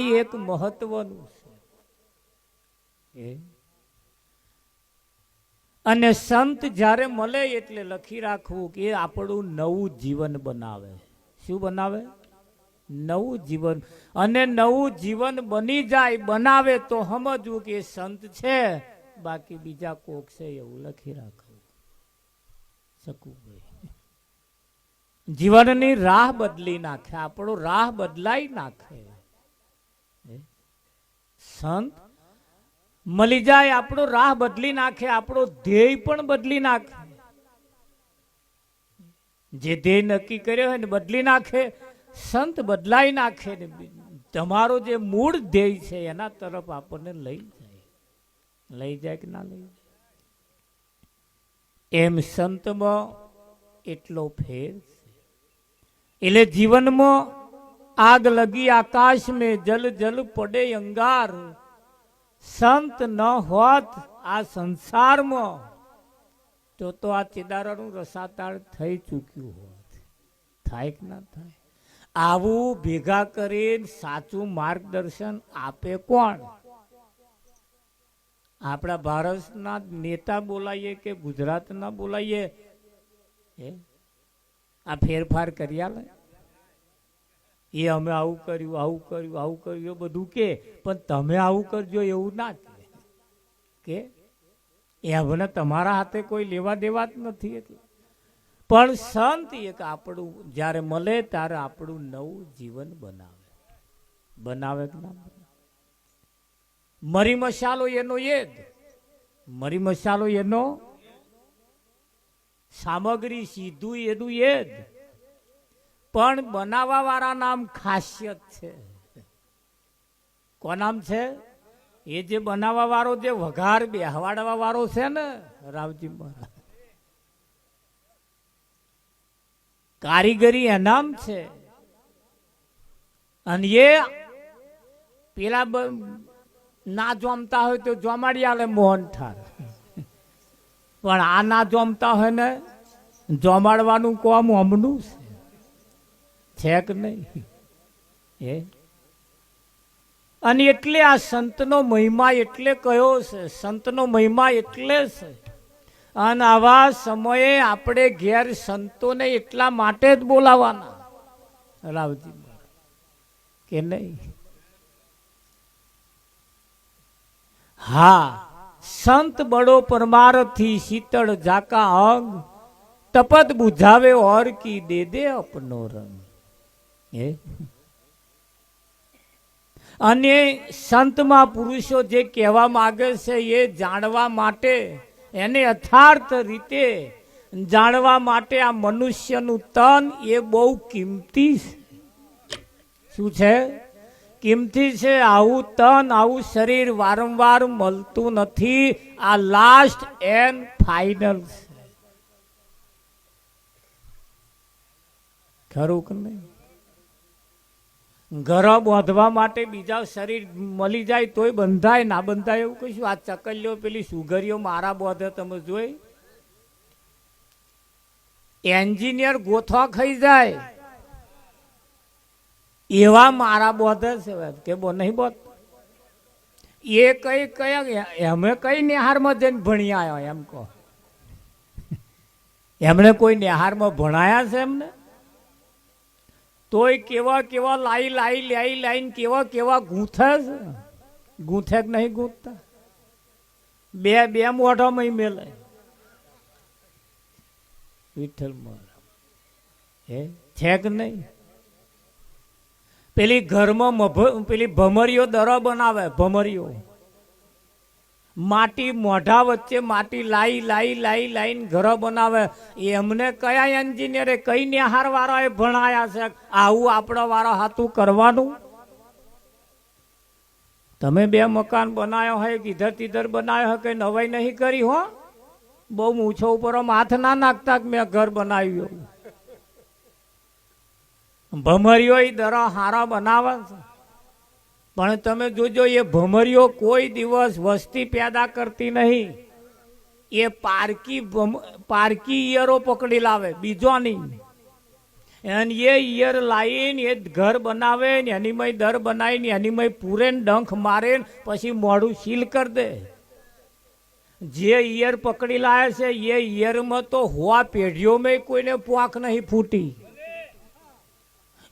એક મહત્વનું છે. અને સંત જ્યારે મળે એટલે લખી રાખવું કે આપણું નવું જીવન બનાવે. શું બનાવે? નવું જીવન. અને નવું જીવન બની જાય, બનાવે તો સમજવું કે સંત છે. બાકી બીજા કોક છે એવું લખી રાખવું. શકું જીવનની રાહ બદલી નાખે, આપણો રાહ બદલાઈ નાખે? સંત મળી જાય, આપણો રાહ બદલી નાખે, આપણો ધ્યેય પણ બદલી નાખે. જે ધ્યેય નક્કી કર્યો હોય ને બદલી નાખે, સંત બદલાઈ નાખે ને તમારો જે મૂળ ધ્યેય છે એના તરફ આપણને લઈ જાય. લઈ જાય કે ના લઈ જાય? એમ સંતમાં એટલો ફેર છે. એટલે જીવનમાં આગ લગી આકાશ મેં જલ જલ પડે અંગાર. સંત ન હોત આ સંસારમાં, તો તો આ ચિદારાનું રસાતાળ થઈ ચૂક્યું હોત. થાય કે ના થાય? આવું ભેગા કરીને સાચું માર્ગદર્શન આપે કોણ? આપણા ભારતના નેતા બોલાઈએ કે ગુજરાતના બોલાઈએ? આ ફેરફાર કરી આલે. એ અમે આવું કર્યું આવું કર્યું આવું કર્યું, એ બધું કે. પણ તમે આવું કરજો એવું ના કે એ એમને તમારા હાથે કોઈ લેવા દેવા જ નથી એટલે. પણ સંત એક આપણું, જ્યારે મળે ત્યારે આપણું નવું જીવન બનાવે. બનાવે કે ના મરી મસાલો એનો એ જ. મરી મસાલો એનો સામગ્રી સીધું એનું એ જ. પણ બનાવવા વાળા નામ ખાસિયત છે. કોનામ છે? એ જે બનાવવા વાળો જે વઘાર બેહવાડવા વાળો છે ને, રાવજી મહારાજ. કારીગરી એનામ છે. અને એ પેલા ના જોમતા હોય તો જોમાડી આલે મોહન ઠાર પણ આ ના જોમતા હોય ને, જોમાડવાનું કોમ અમનું છે. છે કે નહીં? એ અને એટલે આ સંતનો મહિમા એટલે કયો છે? સંતનો મહિમા એટલે છે. અને આવા સમયે આપણે ઘેર સંતોને એટલા માટે જ બોલાવાના. રાવજી કે નહીં? હા, સંત બડો પરમારથી શીતળ જાકા અંગ, તપત બુઝાવે ઓર દે દે અપનો રંગ. અને સંતમાં પુરુષો જે કહેવા માંગે છે એ જાણવા માટે, એને યથાર્થ રીતે જાણવા માટે આ મનુષ્યનું તન એ બહુ કિંમતી શું છે? કિંમતી છે, આવું તન, આવું શરીર વારંવાર મળતું નથી. આ લાસ્ટ એન્ડ ફાઇનલ છે. ખરું કે નહીં? ઘર બાંધવા માટે બીજા શરીર મળી જાય તોય બંધાય, ના બંધાય એવું કહીશું આ ચકલીઓ પેલી સુગરીઓ મારા બોધે, તમે જોઈ? એન્જિનિયર ગોથવા ખાઈ જાય. એવા મારા બોધે છે કે બો નહીં બોધ. એ કઈ કયા એમે કઈ નિહારમાં જઈને ભણી એમ કહો. એમણે કોઈ નિહારમાં ભણાયા છે એમને? તોય કેવા કેવા લાઈ લાઈ લાઈ લાઈન કેવા કેવા ગૂંથે છે. ગૂંથે કે નહીં ગૂંથતા? બે બે મોઢામાં મેલે વિઠ્ઠલ મોરા હે? છે કે નહીં? પેલી ઘરમાં પેલી ભમરીઓ દરો બનાવે, ભમરીઓ. માટી મોઢા વચ્ચે માટી લાઈ લાઈ લાઈ, લાઈન ઘરો બનાવે. એમને કયા એન્જિનિયરે કઈ નિહાર વાળાએ ભણાયા છે? આવું આપણા વાળો હાથું કરવાનું? તમે બે મકાન બનાવ્યો હોય કીધર તીધર બનાવ્યો હોય, કઈ નવાઈ નહીં કરી હો. બહુ મૂછો ઉપર હાથ ના નાખતા મેં ઘર બનાવ્યું? ભમરીઓ દરા હારા બનાવે છે. પણ તમે જોજો, એ ભમરીઓ કોઈ દિવસ વસ્તી પેદા કરતી નહીં. એ પારકી પારકી ઈયરો પકડી લાવે, બીજો નહીં. અને એ ઈયર લાવીને એ ઘર બનાવે, ને એની મય દર બનાવીને એની મય પૂરે ડંખ મારે પછી મોઢું સીલ કરી દે. જે ઈયર પકડી લાવે છે, એ ઈયરમાં તો હોવા પેઢીઓમાં કોઈને પોંખ નહીં ફૂટી.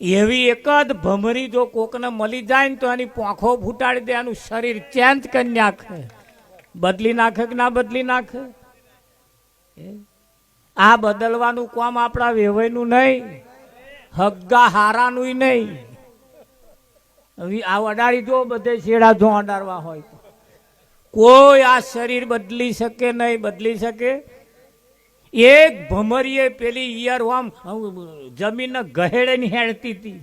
એવી એક જ ભમરી જો કોકને મળી જાય ને તો એની પાંખો ફૂટાડી દે, એનું શરીર ચેન્જ કરી નાખે. બદલી નાખે કે ના બદલી નાખે? આ બદલવાનું કામ આપણા વેવાયનું નહીં, હગ્ગા હારાનું નહીં. આ અડાડી જો બધે શેડા જો અડાડવા હોય કોઈ આ શરીર બદલી શકે નહીં, બદલી શકે એક ભમરીએ પેલી ઈયર આમ જમીન ગહેડે ની હેડતી હતી.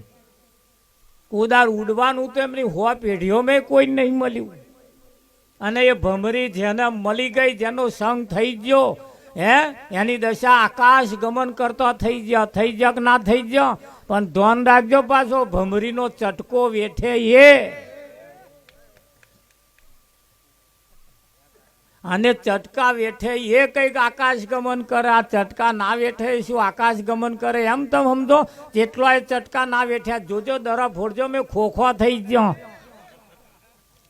કોદાર ઉડવાનું તો એમની હોવા પેઢીઓમાં કોઈ નહીં મળ્યું. અને એ ભમરી જેને મળી ગઈ, જેનો સંગ થઈ ગયો, હે, એની દશા આકાશ ગમન કરતો થઈ ગયો, થઈ જક ના થઈ ગયો? પણ ધ્યાન રાખજો પાછો, ભમરીનો ચટકો વેઠે એ. અને ચટકા વેઠે, એ કંઈક આકાશ ગમન કરે, આ ચટકા ના વેઠે શું આકાશ ગમન કરે? એમ તમે સમજો, જેટલા એ ચટકા ના વેઠ્યા, જોજો દરા ફોડજો, મેં ખોખો થઈ ગયો.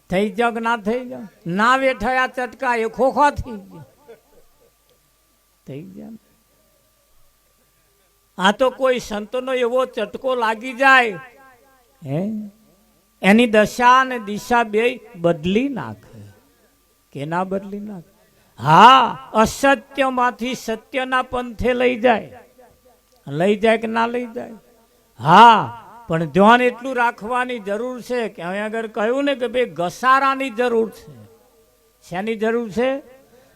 થઈ ગયો ના થઈ ગયો? ના વેઠાયા ચટકા, એ ખોખો થઈ ગયો. થઈ ગયા આ તો કોઈ સંતનો એવો ચટકો લાગી જાય, હે? એની દશા અને દિશા બે બદલી નાખે. કે ના બદલી ના હા, અસત્યમાંથી સત્યના પંથે લઈ જાય. લઈ જાય કે ના લઈ જાય? હા, પણ ધ્યાન એટલું રાખવાની જરૂર છે કે હવે આગળ કહ્યું ને કે ભાઈ ઘસારાની જરૂર છે. શેની જરૂર છે?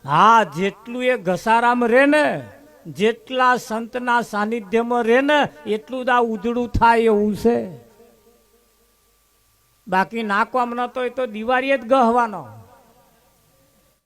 હા, જેટલું એ ઘસારામાં રહે ને, જેટલા સંતના સાનિધ્યમાં રહે ને, એટલું જ આ ઉજળું થાય એવું છે. બાકી નાખવામાં નતો એ તો દિવાળીએ જ ગહવાનો.